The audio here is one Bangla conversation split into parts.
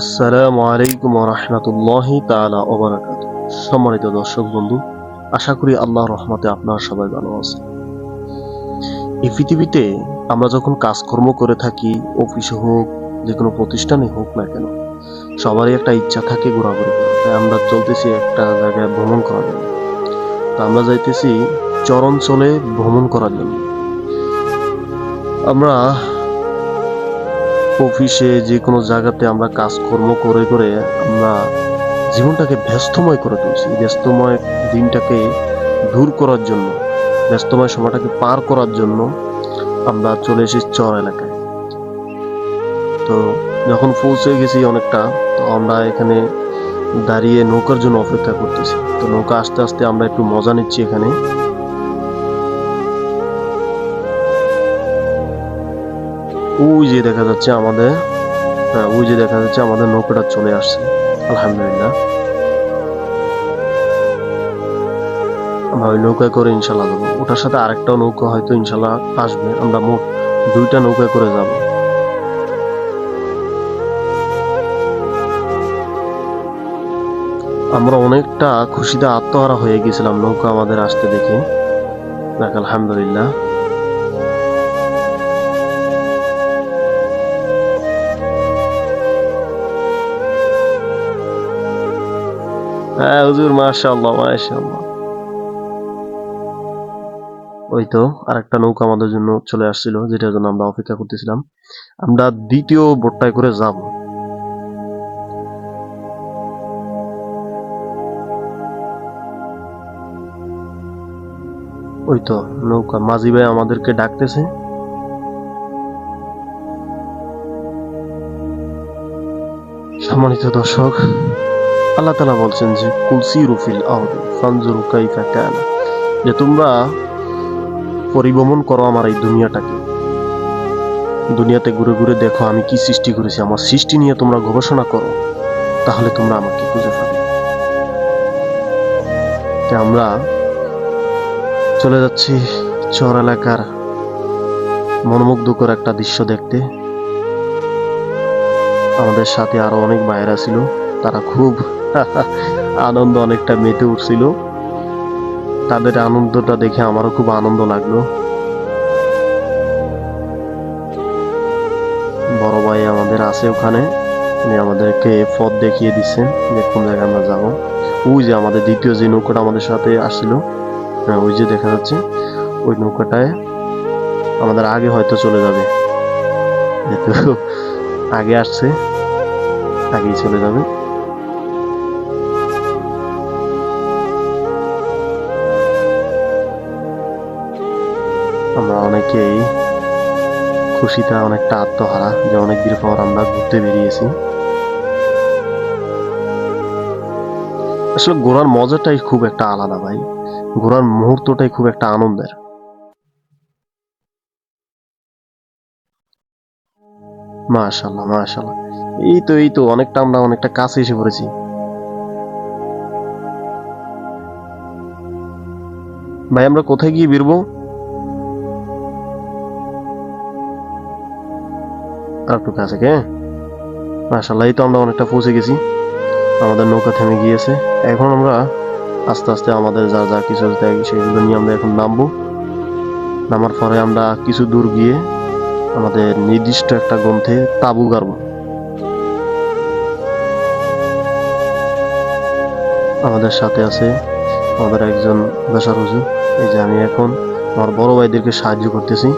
আসসালামু আলাইকুম রহমতুল্লাহ তালা ওবরাকাত সম্মানিত দর্শক বন্ধু, আশা করি আল্লাহর রহমতে আপনারা সবাই ভালো আছেন। এই পৃথিবীতে আমরা যখন কাজকর্ম করে থাকি, অফিসে হোক, যে কোনো প্রতিষ্ঠানে হোক না কেন, সবারই একটা ইচ্ছা থাকে ঘোরাঘুরি করার। তাই আমরা চলতেছি একটা জায়গায় ভ্রমণ করার জন্য। তো আমরা যাইতেছি চরঞ্চলে ভ্রমণ করার জন্য। আমরা অফিসে যে কোনো জায়গাতে আমরা কাজকর্ম করে করে আমরা জীবনটাকে ব্যস্তময় করে তুলছি। ব্যস্তময় দিনটাকে দূর করার জন্য, ব্যস্তময় সময়টাকে পার করার জন্য আমরা চলে এসেছি চর এলাকায়। তো যখন পৌঁছে গেছি অনেকটা, তো আমরা এখানে দাঁড়িয়ে নৌকার জন্য অপেক্ষা করতেছি। তো নৌকা আস্তে আস্তে আমরা একটু মজা নিচ্ছি এখানে। ওই যে দেখা যাচ্ছে আমাদের হ্যাঁ ওই যে দেখা যাচ্ছে আমাদের নৌকাটা চলে আসছে, আলহামদুলিল্লাহ। আমরা ওই নৌকায় করে ইনশাল্লাহ যাব। ওটার সাথে আরেকটাও নৌকা হয়তো ইনশাল্লাহ আসবে, আমরা মোট দুইটা নৌকায় করে যাব। আমরা অনেকটা খুশিতে আত্মহারা হয়ে গেছিলাম নৌকা আমাদের আসতে দেখে। দেখ, আলহামদুলিল্লাহ। হ্যাঁ হুজুর, মাশাআল্লাহ মাশাআল্লাহ। ওই তো আরেকটা নৌকা আমাদের জন্য চলে আসছিল, যেটার জন্য আমরা অপেক্ষা করতেছিলাম। আমরা দ্বিতীয় বোটটায় করে যাব। ওই তো নৌকা, মাঝি ভাই আমাদেরকে ডাকতেছে। সম্মানিত দর্শক আল্লাহ তালা বলছেন যে কুলসি রুফিল কাইফা যে তোমরা পরিভ্রমণ করো আমার এই দুনিয়াটাকে। দুনিয়াতে ঘুরে ঘুরে দেখো আমি কি সৃষ্টি করেছি, আমার সৃষ্টি নিয়ে তোমরা গবেষণা করো, তাহলে তোমরা আমাকে খুঁজে পাবে। আমরা চলে যাচ্ছি চর এলাকার মনোমুগ্ধকর একটা দৃশ্য দেখতে। আমাদের সাথে আরও অনেক বাইরা ছিল। তারা খুব আনন্দ অনেকটা মেতে উঠছিল। তাদের আনন্দটা দেখে আমারও খুব আনন্দ লাগল। বড় ভাই আমাদের আছে ওখানে। উনি আমাদেরকে পথ দেখিয়ে দিচ্ছেন যে কোন জায়গায় আমরা যাব। ওই যে আমাদের দ্বিতীয় যে নৌকাটা আমাদের সাথে আসছিল হ্যাঁ ওই যে দেখা যাচ্ছে, ওই নৌকাটায় আমাদের আগে হয়তো চলে যাবে। আগে আসছে, আগেই চলে যাবে। আমরা অনেকেই খুশিতে অনেকটা আত্মহারা যে অনেকদিন পর আমরা ঘুরতে বেরিয়েছি। আসলে ঘোরার মজাটাই খুব একটা আলাদা ভাই। ঘোরার মুহূর্তটাই খুব একটা আনন্দের। মাশাল্লাহ মাশাল্লাহ এই তো এই তো, অনেকটা আমরা অনেকটা কাছে এসে পড়েছি। ভাই, আমরা কোথায় গিয়ে বেরবো? আর একটু কাছে কে? মাশাল্লাহ এই তো আমরা অনেকটা পৌঁছে গেছি। আমাদের নৌকা থেমে গিয়েছে। এখন আমরা আস্তে আস্তে আমাদের যা যা কিছু সেগুলো নিয়ে আমরা এখন নামবো। নামার পরে আমরা কিছু দূর গিয়ে আমাদের নির্দিষ্ট একটা গ্রন্থে তাবু গাড়ব। আমাদের সাথে আছে আমাদের একজন বেসার হুজুর এই যে আমি এখন আমার বড় ভাইদেরকে সাহায্য করতেছি।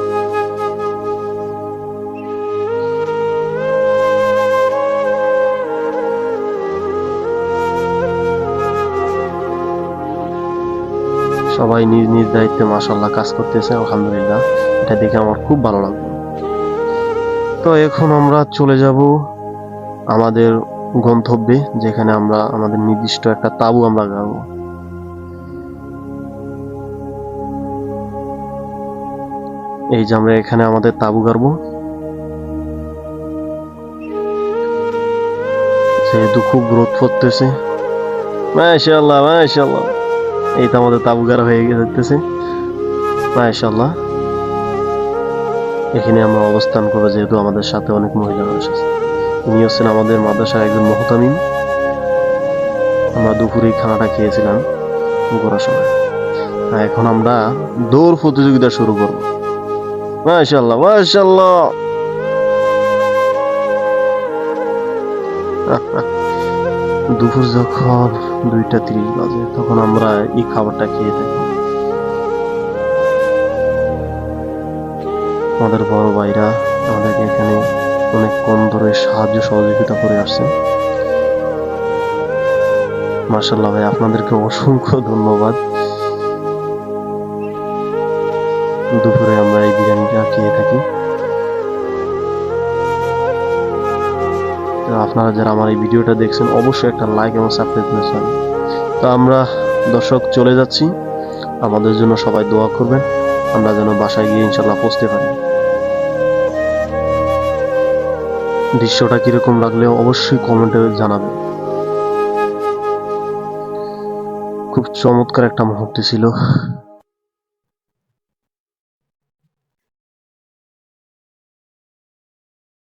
সবাই নিজ নিজ দায়িত্বে মাসাল্লাহ কাজ করতেছে, আলহামদুলিল্লাহ। এটা দেখে আমার খুব ভালো লাগল। তো এখন আমরা চলে যাব আমাদের গন্তব্যে, যেখানে আমরা, আমাদের নির্দিষ্ট একটা তাবু আমরা গাড়ব এই যে আমরা এখানে আমাদের তাবু গাড়ব যেহেতু খুব রোদ পড়তেছে। মাশাল্লাহ মাশাল্লাহ এই তো আমাদের তাবু গাড়া হয়ে যেতেছে মাশাল্লাহ এখানে আমরা অবস্থান করব, যেহেতু আমাদের সাথে অনেক মহিলা মানুষ আছে। ইনি হচ্ছেন আমাদের মাদ্রাসার একজন মহতামিম। আমরা দুপুরে খানাটা খেয়েছিলাম ঘোরার সময়। এখন আমরা দৌড় প্রতিযোগিতা শুরু করব। মাশাল্লাহ মাশাল্লাহ দুপুর যখন দুইটা তিরিশ বাজে, তখন আমরা এই খাবারটা খেয়ে থাকি। আমাদের বড় ভাইরা আমাদেরকে এখানে অনেক কম ধরে সাহায্য সহযোগিতা করে আসছে। মার্শাল্লাহ ভাই, আপনাদেরকে অসংখ্য ধন্যবাদ। দুপুরে আমরা এই বিরিয়ানিটা খেয়ে থাকি। আপনারা যারা আমার এই ভিডিওটা দেখছেন, অবশ্যই একটা লাইক এবং সাবস্ক্রাইব করেছেন তো আমরা, দর্শক, চলে যাচ্ছি। আমাদের জন্য সবাই দোয়া করবেন। আমরা যেন বাসায় গিয়ে ইনশাল্লাহ পৌঁছতে পারি। দৃশ্যটা কীরকম লাগলেও অবশ্যই কমেন্টে জানাবেন। খুব চমৎকার একটা মুহূর্ত ছিল।